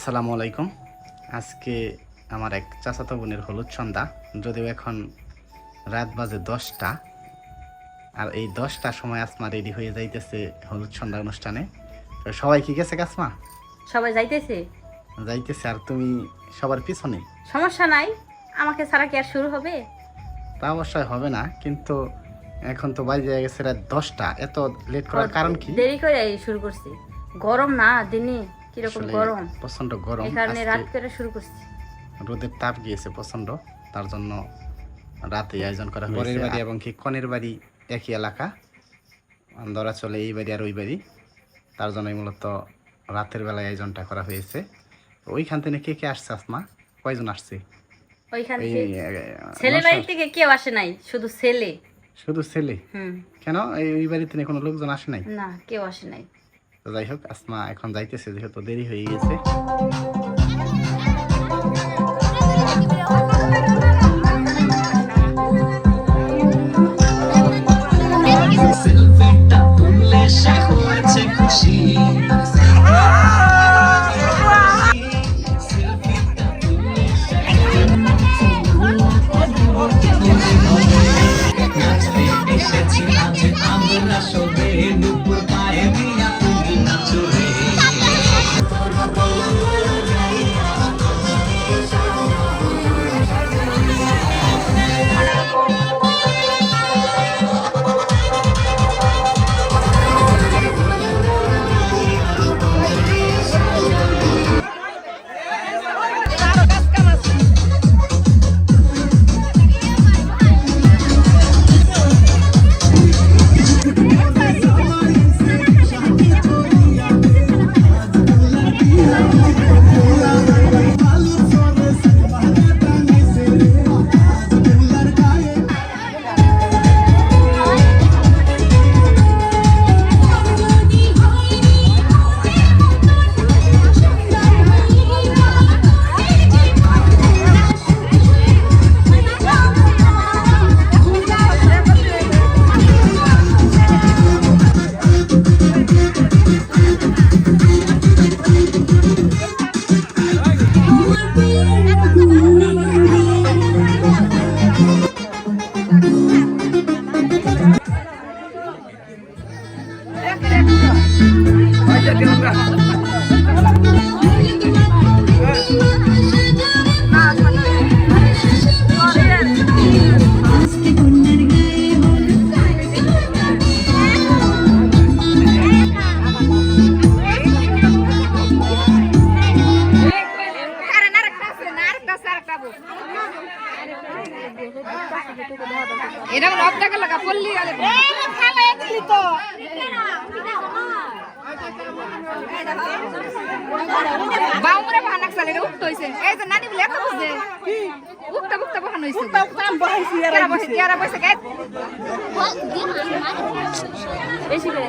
আসসালামু আলাইকুম। আজকে আমার এক চাচাতো বোনের হলুদ সন্ধ্যা যদিও এখন রাত বাজে দশটা। আর এই দশটার সময় আসমা রেডি হয়ে যাইতেছে হলুদ সন্ধ্যা অনুষ্ঠানে। তো সবাই কি গেছে কাসমা সবাই যাইতেছে? যাইতেছে আর তুমি সবার পিছনে? সমস্যা নাই। আমাকে ছাড়া কি আর শুরু হবে? তা অবশ্যই হবে না কিন্তু এখন তো বাজে গেছে রাত দশটা। এত লেট করার কারণ কি? দেরি করে শুরু করছি। গরম না দিনে। কীরকম গরম? প্রচণ্ড গরম। আজকে রাত করে শুরু করছি। রোদের তাপ গিয়েছে প্রচণ্ড তার জন্য রাতে আয়োজন করা হয়েছে। বাড়ি এবং কি কনের বাড়ি একই এলাকা। ধরা চলে এই বাড়ি আর ওই বাড়ি। তার জন্যই মূলত রাতের বেলায় আয়োজনটা করা হয়েছে। ওইখান থেকে কে কে আসছে আসমা? কয়জন আসছে? ওইখান থেকে ছেলে বাড়ি থেকে কেউ আসে নাই শুধু ছেলে। শুধু ছেলে? কেন? এই ওই বাড়িতে কোনো লোকজন আসে নাই? না কেউ আসে নাই। তো যাই হোক আসমা এখন যাইতেছে যেহেতু দেরি হয়ে গেছে। সেলফিটা তুললে সে হয়েছে এরকম অবদাকে লাগা পল্লি গেলে। বাউরে বাহানাক চালে রে উঠতে হইছে এই যে নানি বলে এত বুঝে উঠতে উঠতে বাহান হইছে কাম বহাইছি এরা বসে এরা বসে গে বেশি করে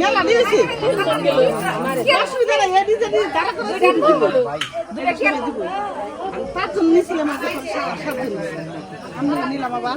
মেলা দিয়েছি অসুবিধা নাই এ যদি দিতে করে দিব দিব। পাঁচজন নিয়েছিলাম আগে সাত দিন। আমরা নিলাম বাবা।